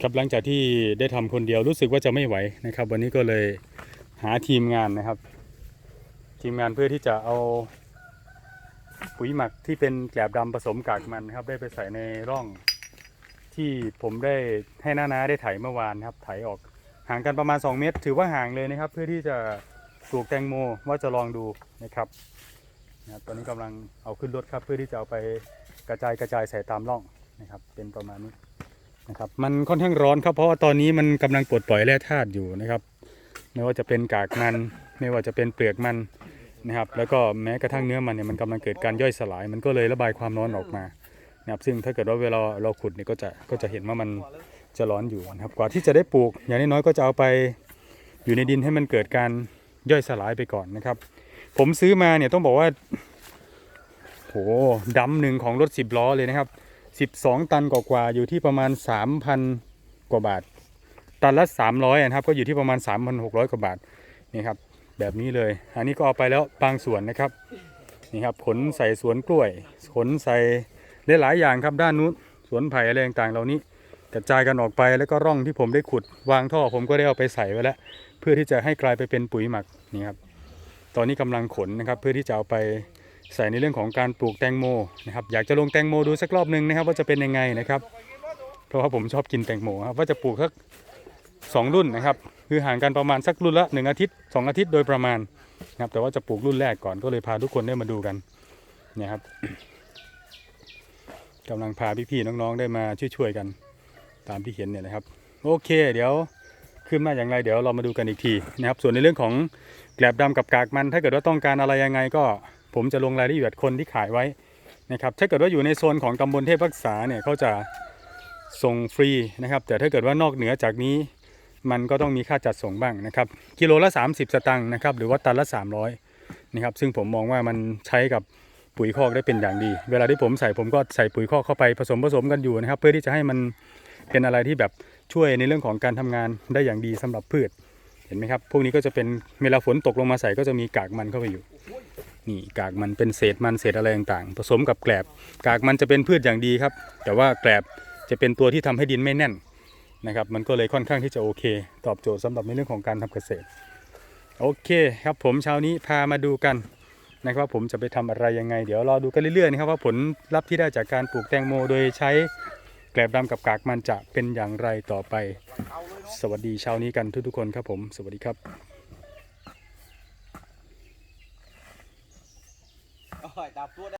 ครับหลังจากที่ได้ทำคนเดียวรู้สึกว่าจะไม่ไหวนะครับ วันนี้ก็เลยหาทีมงานนะครับ ทีมงานเพื่อที่จะเอาปุ๋ยหมักที่เป็นแกลบดำผสมกากมันนะครับ ได้ไปใส่ในร่องที่ผมได้ให้น้านาได้ไถเมื่อวานครับไถออกห่างกันประมาณ 2 เมตร ถือว่าห่างเลยนะครับ เพื่อที่จะปลูกแตงโมว่าจะลองดูนะครับนะครับตอนนี้กำลังเอาขึ้นรถครับ เพื่อที่จะเอาไปกระจายกระจายใส่ตามร่องนะครับ เป็นประมาณนี้ นะครับมันค่อนข้างร้อนครับเพราะว่าตอนนี้มันกำลังปลดปล่อยแร่ธาตุอยู่นะครับ ไม่ว่าจะเป็นกากมัน ไม่ว่าจะเป็นเปลือกมันนะครับ แล้วก็แม้กระทั่งเนื้อมันเนี่ยมันกำลังเกิดการย่อยสลาย มันก็เลยระบายความร้อนออกมานะครับซึ่งถ้าเกิดว่าเวลาเราขุดเนี่ยก็จะก็จะเห็นว่ามันจะร้อนอยู่นะครับกว่าที่จะได้ปลูก อย่างน้อยๆก็จะเอาไปอยู่ในดินให้มันเกิดการย่อยสลายไปก่อนนะครับ ผมซื้อมาเนี่ยต้องบอกว่าโหดำหนึ่งของรถสิบล้อเลยนะครับ 12 ตันกว่าๆอยู่ที่ประมาณ 3,000 กว่าบาท ตันละ 300อะนะครับก็อยู่ที่ประมาณ 3,600 กว่าบาทนี่ครับแบบนี้เลย อันนี้ก็เอาไปแล้วบางส่วนนะครับนี่ครับขนใส่สวนกล้วย ขนใส่หลายๆอย่างครับด้านนู้นสวนไผ่อะไรต่างๆ เหล่านี้กระจายกันออกไปแล้วก็ร่องที่ผมได้ขุดวางท่อผมก็ได้เอาไปใส่ไว้แล้ว เพื่อที่จะให้กลายไปเป็นปุ๋ยหมักนี่ครับตอนนี้กำลังขนนะครับเพื่อที่จะเอาไป ใส่ในเรื่องของการปลูกแตงโมนะครับอยากจะลงแตงโมดูสักรอบหนึ่งนะครับ ว่าจะเป็นยังไงนะครับ เพราะว่าผมชอบกินแตงโมครับว่าจะปลูกสักสองรุ่นนะครับ คือห่างกันประมาณสักรุ่นละหนึ่งอาทิตย์สองอาทิตย์โดยประมาณนะครับ แต่ว่าจะปลูกรุ่นแรกก่อนก็เลยพาทุกคนได้มาดูกันเนี่ยครับกำลังพาพี่ๆน้องๆได้มาช่วยๆกันตามที่เห็นเนี่ยนะครับ โอเค เดี๋ยวขึ้นมาอย่างไรเดี๋ยวเรามาดูกันอีกทีนะครับ ส่วนในเรื่องของแกลบดำกับกากมัน ถ้าเกิดว่าต้องการอะไรยังไงก็ ผมจะลงรายละเอียดคนที่ขายไว้นะครับถ้าเกิดว่าอยู่ในโซนของตำบลเทพรักษาเนี่ยเขาจะส่งฟรีนะครับ แต่ถ้าเกิดว่านอกเหนือจากนี้ มันก็ต้องมีค่าจัดส่งบ้างนะครับ กิโลละ 30 สตังค์นะครับหรือว่าตันละ 300นะครับซึ่งผมมองว่ามันใช้กับปุ๋ยคอกได้เป็นอย่างดี เวลาที่ผมใส่ผมก็ใส่ปุ๋ยคอกเข้าไปผสมผสมกันอยู่นะครับ เพื่อที่จะให้มันเป็นอะไรที่แบบช่วยในเรื่องของการทำงานได้อย่างดีสำหรับพืช เห็นไหมครับ พวกนี้ก็จะเป็นเวลาฝนตกลงมาใส่ก็จะมีกากมันเข้าไปอยู่ นี่กากมันเป็นเศษมันเศษอะไรต่างๆ ผสมกับแกลบ กากมันจะเป็นพืชอย่างดีครับ แต่ว่าแกลบจะเป็นตัวที่ทำให้ดินไม่แน่นนะครับ มันก็เลยค่อนข้างที่จะโอเค ตอบโจทย์สำหรับในเรื่องของการทำเกษตร โอเคครับผมเช้านี้พามาดูกันนะครับผมจะไปทำอะไรยังไง เดี๋ยวรอดูกันเรื่อยๆนะครับว่าผลลัพธ์ที่ได้จากการปลูกแตงโมโดยใช้แกลบดำกับกากมันจะเป็นอย่างไรต่อไป สวัสดีเช้านี้กันทุกๆคนครับผม สวัสดีครับ อยตามตัว